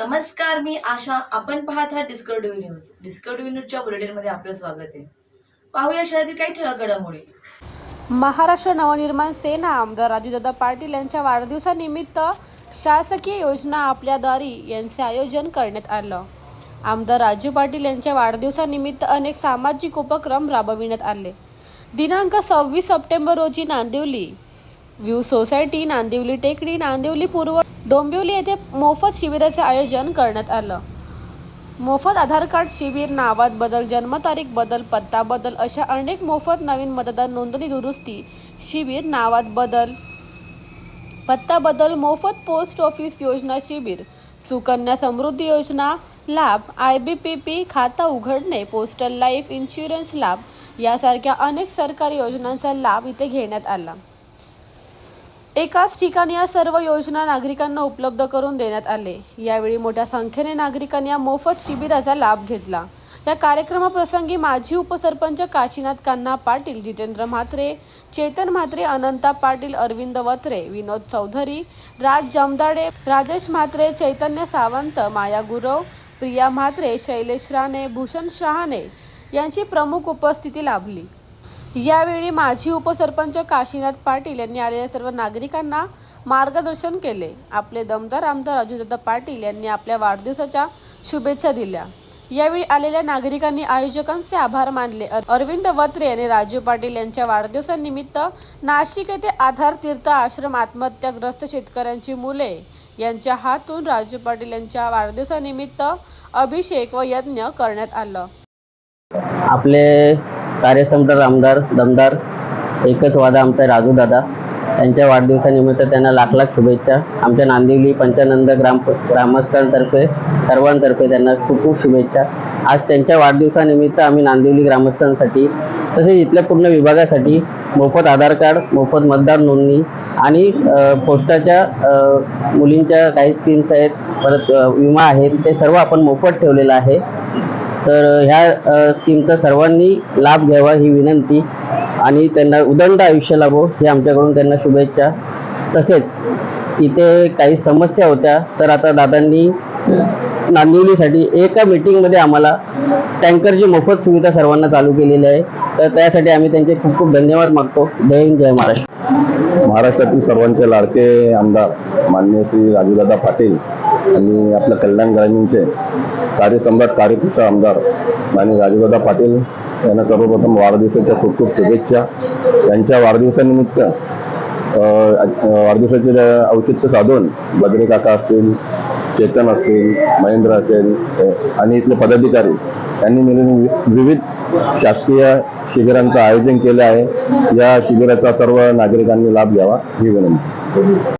नमस्कार मी आशा. आपण पाहत आहात डिस्कवरी न्यूज डिस्कवरी न्यूजच्या बुलेटिनमध्ये आपलं स्वागत आहे. पाहूया शहरातील काही ठळक घडामोडी महाराष्ट्र नवनिर्माण सेना आमदार राजूदादा पाटील यांच्या वाढदिवसानिमित्त शासकीय योजना आपल्या दारी यांचे आयोजन करण्यात आलं. आमदार राजू पाटील यांच्या वाढदिवसानिमित्त अनेक सामाजिक उपक्रम राबविण्यात आले. दिनांक सव्वीस सप्टेंबर रोजी नांदिवली. व्ह्यू सोसायटी नांदिवली टेकडी नांदिवली पूर्व डोंबिवली येथे मोफत शिबिराचे आयोजन करण्यात आलं. मोफत आधार कार्ड शिबिर नावात बदल जन्मतारीख बदल पत्ता बदल अशा अनेक मोफत नवीन मतदार नोंदणी दुरुस्ती शिबिर नावात बदल पत्ता बदल मोफत पोस्ट ऑफिस योजना शिबिर सुकन्या समृद्धी योजना लाभ आय बी पी पी खाता उघडणे पोस्टल लाईफ इन्शुरन्स लाभ यासारख्या अनेक सरकारी योजनांचा लाभ इथे घेण्यात आला. एकाच ठिकाणी या सर्व योजना नागरिकांना उपलब्ध करून देण्यात आले. यावेळी मोठ्या संख्येने नागरिकांनी या मोफत शिबिराचा लाभ घेतला. या कार्यक्रमाप्रसंगी माजी उपसरपंच काशीनाथ कान्हा पाटील जितेंद्र म्हात्रे चेतन म्हात्रे अनंता पाटील अरविंद वत्रे विनोद चौधरी राज जमदाडे राजेश म्हात्रे चैतन्य सावंत माया गुरव प्रिया म्हात्रे शैलेश राणे भूषण शहाणे यांची प्रमुख उपस्थिती लाभली. यावेळी माजी उपसरपंच काशीनाथ पाटील यांनी आलेल्या सर्व नागरिकांना मार्गदर्शन केले. आपले दमदार आमदार अजितदादा पाटील यांनी आपल्या वाढदिवसाच्या शुभेच्छा दिल्या. यावेळी आलेल्या नागरिकांनी आयोजकांचे आभार मानले. अरविंद वत्रे यांनी राजू पाटील यांच्या वाढदिवसानिमित्त नाशिक येथे आधार तीर्थ आश्रम आत्महत्याग्रस्त शेतकऱ्यांची मुले यांच्या हातून राजू पाटील यांच्या वाढदिवसानिमित्त अभिषेक व यज्ञ करण्यात आलं. आपले कार्यसम्राट आमदार दमदार एकच वादा आमचा राजू दादा. त्यांच्या वाढदिवसानिमित्त त्यांना लाख लाख शुभेच्छा. आमच्या नांदिवली पंचानंद ग्राम ग्रामस्थांतर्फे सर्वांतर्फे त्यांना खूप खूप शुभेच्छा. आज त्यांच्या वाढदिवसानिमित्त आम्ही नांदिवली ग्रामस्थांसाठी तसेच इथल्या पूर्ण विभागासाठी मोफत आधार कार्ड मोफत मतदार नोंदणी आणि पोस्टाच्या मुलींच्या काही स्कीम्स आहेत परत विमा आहेत ते सर्व आपण मोफत ठेवलेलं आहे. तर ह्या स्कीमचा सर्वांनी लाभ घ्यावा ही विनंती आणि त्यांना उदंड आयुष्य लाभो हे आमच्याकडून त्यांना शुभेच्छा. तसेच इथे काही समस्या होत्या तर आता दादांनी नांदिवलीसाठी एका मीटिंगमध्ये आम्हाला टँकरची मोफत सुविधा सर्वांना चालू केलेली आहे. तर त्यासाठी आम्ही त्यांचे खूप खूप धन्यवाद मागतो. जय हिंद जय महाराष्ट्र. महाराष्ट्रातील सर्वांचे लाडके आमदार माननीय श्री राजूदादा पाटील आणि आपल्या कल्याण ग्रामीणचे कार्यसम्राट कार्यपुरुष आमदार माननीय राजूदादा पाटील यांना सर्वप्रथम वाढदिवसाच्या खूप खूप शुभेच्छा. त्यांच्या वाढदिवसानिमित्त वाढदिवसाचे औचित्य साधून बद्रे काका असतील चेतन असतील महेंद्र असेल आणि इथले पदाधिकारी यांनी मिळून विविध शासकीय शिबिरांचं आयोजन केलं आहे. या शिबिराचा सर्व नागरिकांनी लाभ घ्यावा ही विनंती.